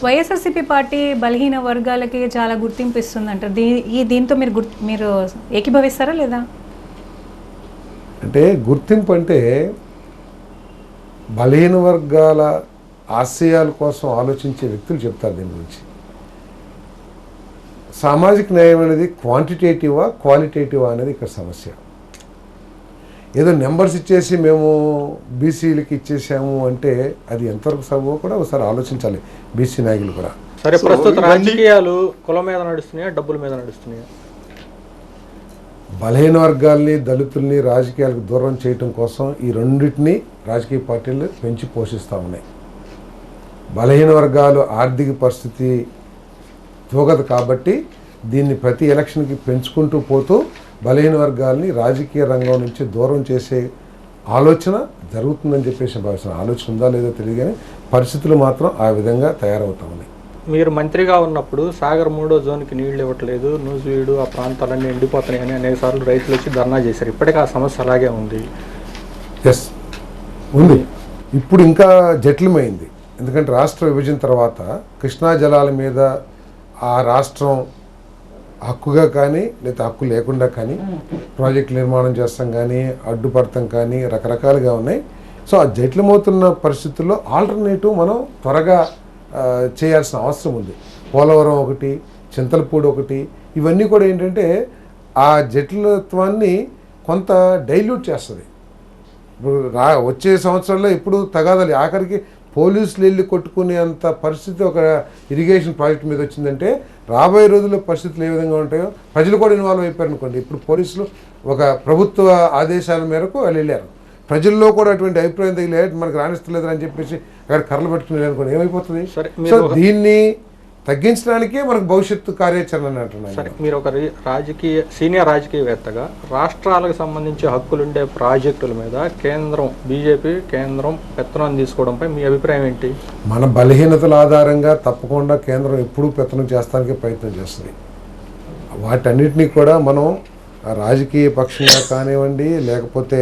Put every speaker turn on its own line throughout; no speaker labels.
YSRCP party బలహీన వర్గాలకి చాలా గుర్తింపు ఇస్తుందంటారు దీ ఈ దీంతో మీరు గుర్తు మీరు ఏకీభవిస్తారా లేదా?
అంటే గుర్తింపు అంటే బలహీన వర్గాల ఆశయాల కోసం ఆలోచించే వ్యక్తులు చెప్తారు దీని గురించి. సామాజిక న్యాయం అనేది క్వాంటిటేటివా క్వాలిటేటివా అనేది ఇక్కడ సమస్య. ఏదో నెంబర్స్ ఇచ్చేసి మేము బీసీలకి ఇచ్చేసాము అంటే అది ఎంతవరకు సబబో కూడా ఒకసారి ఆలోచించాలి బీసీ నాయకులు కూడా.
సరే ప్రస్తుత రాజకీయాలు కులం మీద నడుస్తున్నాయా డబ్బుల మీద నడుస్తున్నాయా?
బలహీన వర్గాల్ని దళితుల్ని రాజకీయాలకు దూరం చేయటం కోసం ఈ రెండింటిని రాజకీయ పార్టీలు పెంచి పోషిస్తూ ఉన్నాయి. బలహీన వర్గాలు ఆర్థిక పరిస్థితి తూగదు కాబట్టి దీన్ని ప్రతి ఎలక్షన్కి పెంచుకుంటూ పోతూ బలహీన వర్గాల్ని రాజకీయ రంగం నుంచి దూరం చేసే ఆలోచన జరుగుతుందని చెప్పేసి నేను భావిస్తున్నాను ఆలోచన ఉందా లేదో తెలియదు కానీ పరిస్థితులు మాత్రం ఆ విధంగా తయారవుతా
మీరు మంత్రిగా ఉన్నప్పుడు సాగర్ మూడో జోన్కి నీళ్ళు ఇవ్వట్లేదు నూజివీడు ఆ ప్రాంతాలన్నీ ఎండిపోతున్నాయని అనేక సార్లు రైతులు వచ్చి ధర్నా చేశారు. ఇప్పటికీ ఆ సమస్య అలాగే ఉంది.
ఎస్ ఉంది. ఇప్పుడు ఇంకా జటిలమైంది. ఎందుకంటే రాష్ట్ర విభజన తర్వాత కృష్ణా జలాల మీద ఆ రాష్ట్రం హక్కుగా కానీ లేదా హక్కు లేకుండా కానీ ప్రాజెక్టు నిర్మాణం చేస్తాం కానీ అడ్డుపడతాం కానీ రకరకాలుగా ఉన్నాయి. సో ఆ జటిలమవుతున్న పరిస్థితుల్లో ఆల్టర్నేటివ్ మనం త్వరగా చేయాల్సిన అవసరం ఉంది. పోలవరం ఒకటి చింతలపూడి ఒకటి ఇవన్నీ కూడా ఏంటంటే ఆ జటిలత్వాన్ని కొంత డైల్యూట్ చేస్తుంది. ఇప్పుడు రా వచ్చే సంవత్సరంలో ఇప్పుడు తగాదాలి ఆఖరికి పోలీసులు వెళ్ళి కొట్టుకునేంత పరిస్థితి ఒక ఇరిగేషన్ ప్రాజెక్ట్ మీద వచ్చిందంటే రాబోయే రోజుల్లో పరిస్థితులు ఏ విధంగా ఉంటాయో ప్రజలు కూడా ఇన్వాల్వ్ అయిపోయారు అనుకోండి ఇప్పుడు పోలీసులు ఒక ప్రభుత్వ ఆదేశాల మేరకు వాళ్ళు వెళ్ళారు. ప్రజల్లో కూడా అటువంటి అభిప్రాయం తగిలే మనకు రాణిస్తలేదు అని చెప్పేసి అక్కడ కర్రలు పెట్టుకుని అనుకోండి ఏమైపోతుంది? సో దీన్ని తగ్గించడానికే మనకు భవిష్యత్తు కార్యాచరణ అంటున్నాను.
సరే మీరు ఒక రాజకీయ సీనియర్ రాజకీయవేత్తగా రాష్ట్రాలకు సంబంధించి హక్కులుండే ప్రాజెక్టుల మీద కేంద్రం బీజేపీ కేంద్రం పెత్తనం తీసుకోవడంపై మీ అభిప్రాయం ఏంటి?
మన బలహీనతల ఆధారంగా తప్పకుండా కేంద్రం ఎప్పుడూ పెత్తనం చేస్తానికి ప్రయత్నం చేస్తుంది. వాటన్నిటినీ కూడా మనం రాజకీయ పక్షంగా కానివ్వండి లేకపోతే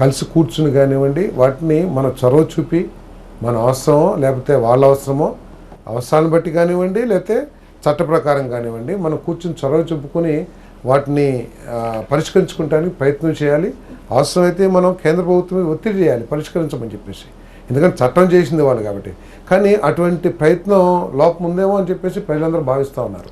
కలిసి కూర్చుని కానివ్వండి వాటిని మన చొరవ చూపి మన అవసరమో లేకపోతే వాళ్ళ అవసరమో అవసరాన్ని బట్టి కానివ్వండి లేకపోతే చట్ట ప్రకారం కానివ్వండి మనం కూర్చుని చొరవ చెప్పుకొని వాటిని పరిష్కరించుకుంటానికి ప్రయత్నం చేయాలి. అవసరమైతే మనం కేంద్ర ప్రభుత్వం ఒత్తిడి చేయాలి పరిష్కరించమని చెప్పేసి. ఎందుకంటే చట్టం చేసింది వాళ్ళు కాబట్టి. కానీ అటువంటి ప్రయత్నం లోపం ఉందేమో అని చెప్పేసి ప్రజలందరూ భావిస్తూ ఉన్నారు.